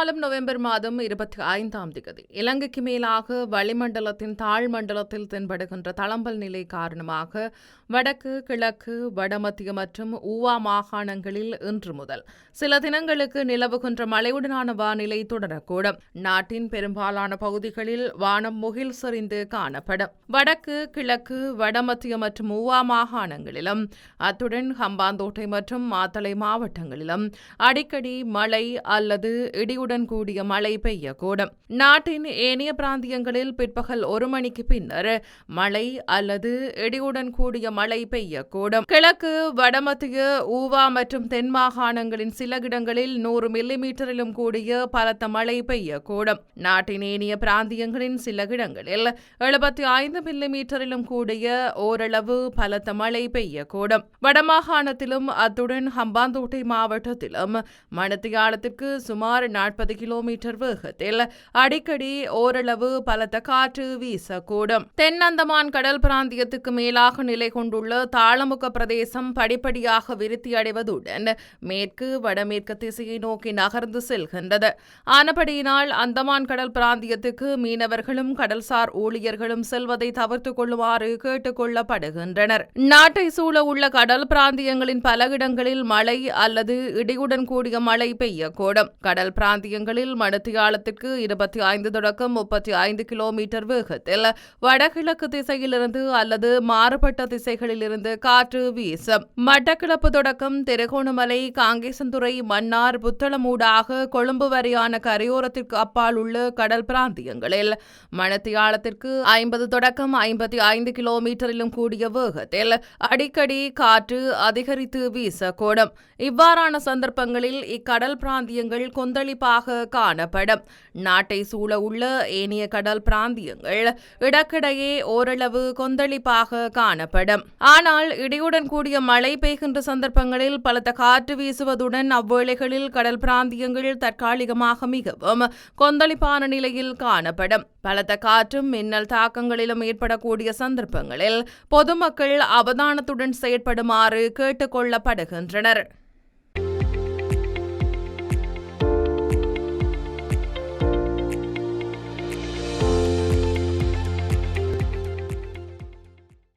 நாளும் நவம்பர் மாதம் இருபத்தி ஐந்தாம் தேதி இலங்கைக்கு மேலாக வளிமண்டலத்தின் தாழ் மண்டலத்தில் தென்படுகின்ற தளம்பல் நிலை காரணமாக வடக்கு கிழக்கு வடமத்திய மற்றும் ஊவா மாகாணங்களில் இன்று முதல் சில தினங்களுக்கு நிலவுகின்ற மழையுடனான வானிலை தொடரக்கூடும். நாட்டின் பெரும்பாலான பகுதிகளில் வானம் முகில் சரிந்து காணப்படும். வடக்கு கிழக்கு வடமத்திய மற்றும் ஊவா மாகாணங்களிலும் அத்துடன் ஹம்பாந்தோட்டை மற்றும் மாத்தளை மாவட்டங்களிலும் அடிக்கடி மழை அல்லது இடியுடன் கூடிய மழை பெய்யக்கூடும் நாட்டின் ஏனைய பிராந்தியங்களில் பிற்பகல் ஒரு மணிக்கு பின்னர் மழை அல்லது இடியுடன் கூடிய மழை பெய்யக்கூடும் கிழக்கு வடமத்திய ஊவா மற்றும் தென் மாகாணங்களின் சில இடங்களில் நூறு மில்லிமீட்டரிலும் கூடிய பலத்த மழை பெய்யக்கூடும் நாட்டின் ஏனைய பிராந்தியங்களின் சில இடங்களில் எழுபத்தி ஐந்து மில்லிமீட்டரிலும் கூடிய ஓரளவு பலத்த மழை பெய்யக்கூடும் வடமாகாணத்திலும் அத்துடன் ஹம்பாந்தோட்டை மாவட்டத்திலும் மணத்தியாலத்திற்கு சுமார் நாற்பது நாற்பது கிலோமீட்டர் வேகத்தில் அடிக்கடி ஓரளவு பலத்த காற்று வீசக்கூடும். தென் அந்தமான் கடல் பிராந்தியத்துக்கு மேலாக நிலை கொண்டுள்ள தாளமுக பிரதேசம் படிப்படியாக விருத்தி அடைவதுடன் மேற்கு வடமேற்கு திசையை நோக்கி நகர்ந்து செல்கின்றது. ஆனபடியினால் அந்தமான் கடல் பிராந்தியத்துக்கு மீனவர்களும் கடல்சார் ஊழியர்களும் செல்வதை தவிர்த்துக் கொள்ளுமாறு கேட்டுக் கொள்ளப்படுகின்றனர். நாட்டை சூழ உள்ள கடல் பிராந்தியங்களின் பல இடங்களில் மழை அல்லது இடியுடன் கூடிய மழை பெய்யக்கூடும். கடல் பிராந்திய பிராந்தியங்களில் மணித்தியாலத்திற்கு இருபத்தி ஐந்து தொடக்கம் முப்பத்தி ஐந்து கிலோமீட்டர் வேகத்தில் வடகிழக்கு திசையிலிருந்து அல்லது மாறுபட்ட திசைகளிலிருந்து காற்று வீசும் மட்டக்கிழப்பு தொடக்கம் திருகோணமலை காங்கேசந்துறை மன்னார் புத்தளமூடாக கொழும்பு வரையான கரையோரத்திற்கு அப்பால் உள்ள கடல் பிராந்தியங்களில் மணத்தியாலத்திற்கு ஐம்பது தொடக்கம் ஐம்பத்தி ஐந்து கிலோமீட்டரிலும் கூடிய வேகத்தில் அடிக்கடி காற்று அதிகரித்து வீசக்கூடும். இவ்வாறான சந்தர்ப்பங்களில் இக்கடல் பிராந்தியங்கள் கொந்தளிப்பாக காணப்படும். நாட்டை சூழ உள்ள ஏனைய கடல் பிராந்தியங்கள் இடக்கிடையே ஓரளவு கொந்தளிப்பாக காணப்படும். ஆனால் இடியுடன் கூடிய மழை பெய்கின்ற சந்தர்ப்பங்களில் பலத்த காற்று வீசுவதுடன் அவ்வேளைகளில் கடல் பிராந்தியங்கள் தற்காலிகமாக மிகவும் கொந்தளிப்பான நிலையில் காணப்படும். பலத்த காற்றும் மின்னல் தாக்கங்களிலும் ஏற்படக்கூடிய சந்தர்ப்பங்களில் பொதுமக்கள் அவதானத்துடன் செயற்படுமாறு கேட்டுக்கொள்ளப்படுகின்றனர்